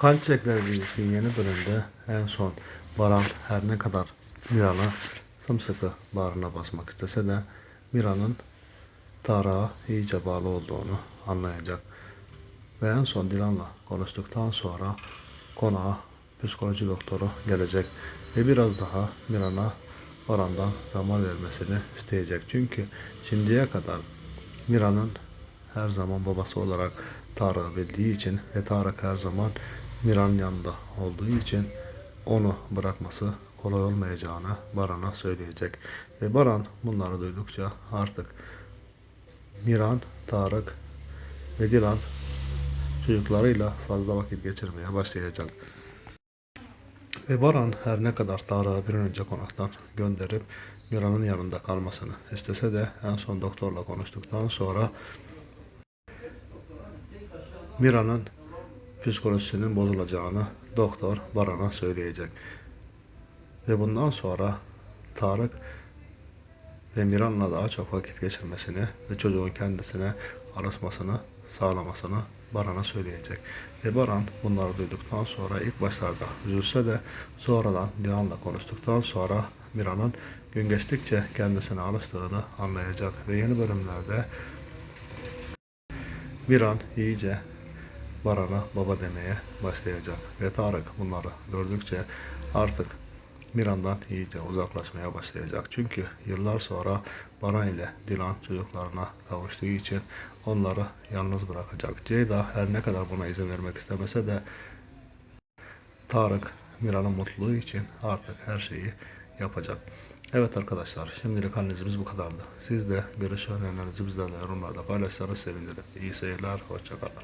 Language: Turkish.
Kan Çiçekleri dizisinin yeni bölümünde en son Baran her ne kadar Miran'a sımsıkı bağrına basmak istese de Mira'nın Tarık'a iyice bağlı olduğunu anlayacak. Ve en son Dilan'la konuştuktan sonra konağa psikoloji doktoru gelecek ve biraz daha Miran'a Baran'dan zaman vermesini isteyecek. Çünkü şimdiye kadar Mira'nın her zaman babası olarak Tarık'ı bildiği için ve Tarık her zaman Mira'nın yanında olduğu için onu bırakması kolay olmayacağını Baran'a söyleyecek. Ve Baran bunları duydukça artık Miran, Tarık ve Dilan çocuklarıyla fazla vakit geçirmeye başlayacak. Ve Baran her ne kadar Tarık'ı bir önce konaktan gönderip Mira'nın yanında kalmasını istese de en son doktorla konuştuktan sonra Mira'nın psikolojisinin bozulacağını doktor Baran'a söyleyecek. Ve bundan sonra Tarık ve Miran'la daha çok vakit geçirmesini ve çocuğun kendisine alışmasını sağlamasını Baran'a söyleyecek. Ve Baran bunları duyduktan sonra ilk başlarda üzülse de sonradan Dilan'la konuştuktan sonra Mira'nın gün geçtikçe kendisine alıştığını anlayacak ve yeni bölümlerde Miran iyice Baran'a baba demeye başlayacak ve Tarık bunları gördükçe artık Miran'dan iyice uzaklaşmaya başlayacak. Çünkü yıllar sonra Baran ile Dilan çocuklarına kavuştuğu için onları yalnız bırakacak. Ceyda her ne kadar buna izin vermek istemese de Tarık Mira'nın mutluluğu için artık her şeyi yapacak. Evet arkadaşlar şimdilik analizimiz bu kadardı. Siz de görüş ve önerilerinizi bizlerle yorumlarda paylaşırsanız sevinirim. İyi seyirler, hoşçakalın.